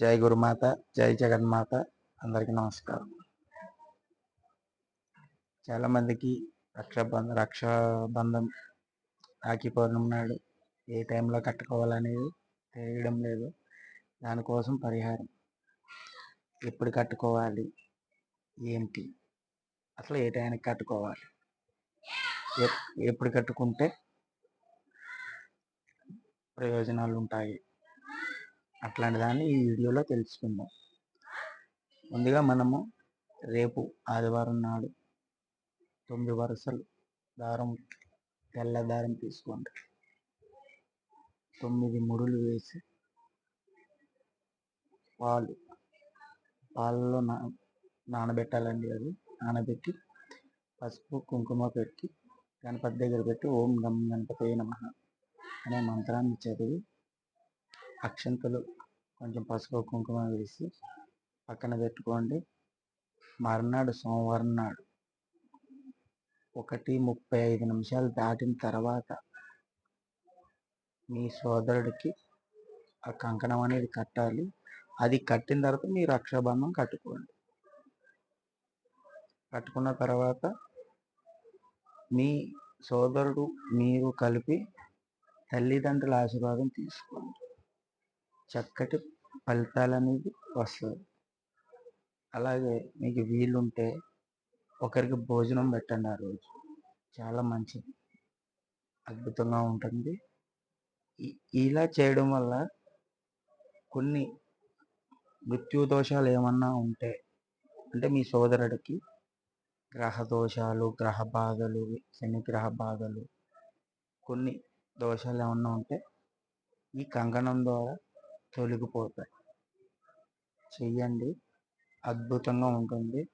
జై గురుమాత జై జగన్మాత అందరికీ నమస్కారం. చాలామందికి రక్షాబంధ రక్షాబంధం రాఖీ పౌర్ణమి నాడు ఏ టైంలో కట్టుకోవాలనేది తెలియడం లేదు. దానికోసం పరిహారం. ఎప్పుడు కట్టుకోవాలి? ఏంటి? అసలు ఏ టైంకి కట్టుకోవాలి? ఎప్పుడు కట్టుకుంటే ప్రయోజనాలు ఉంటాయి అట్లాంటి దాన్ని ఈ వీడియోలో తెలుసుకుందాం. ముందుగా మనము రేపు ఆదివారం నాడు తొమ్మిది వరుసలు దారం తెల్ల దారం తీసుకోండి తొమ్మిది ముడులు వేసి పాలు పాలలో నా నానబెట్టాలండి అది. నానబెట్టి పసుపు కుంకుమ పెట్టి గణపతి దగ్గర పెట్టి ఓం గం గణపతి నమ అనే మంత్రాన్ని చదివి అక్షంతలు కొంచెం పసుపు కుంకుమ వేసి పక్కన పెట్టుకోండి. మర్నాడు సోమవారం నాడు ఒకటి ముప్పై ఐదు నిమిషాలు దాటిన తర్వాత మీ సోదరుడికి ఆ కంకణం అనేది కట్టాలి. అది కట్టిన తర్వాత మీ రక్షాబంధం కట్టుకోండి. కట్టుకున్న తర్వాత మీ సోదరుడు మీరు కలిపి తల్లిదండ్రుల ఆశీర్వాదం తీసుకోండి. చక్కటి ఫలితాలు అనేది వస్తుంది. అలాగే మీకు వీలుంటే ఒకరికి భోజనం పెట్టండి ఆ రోజు. చాలా మంచిది అద్భుతంగా ఉంటుంది. ఇలా చేయడం వల్ల కొన్ని మృత్యు దోషాలు ఏమన్నా ఉంటే అంటే మీ సోదరుడికి గ్రహ దోషాలు గ్రహ బాధలు శని గ్రహ బాధలు కొన్ని దోషాలు ఏమన్నా ఉంటే ఈ కంకణం ద్వారా తొలగిపోతాయి. చెయ్యండి. అద్భుతంగా ఉంటుంది.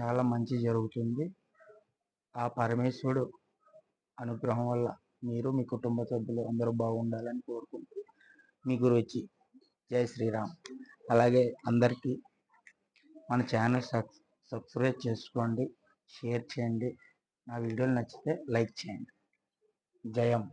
చాలా మంచి జరుగుతుంది. ఆ పరమేశ్వరుడు అనుగ్రహం వల్ల మీరు మీ కుటుంబ సభ్యులు అందరూ బాగుండాలని కోరుకుంటూ మీ గురించి జై శ్రీరామ్. అలాగే అందరికీ మన ఛానల్ సబ్స్క్రైబ్ చేసుకోండి షేర్ చేయండి. నా వీడియోలు నచ్చితే లైక్ చేయండి. జయం.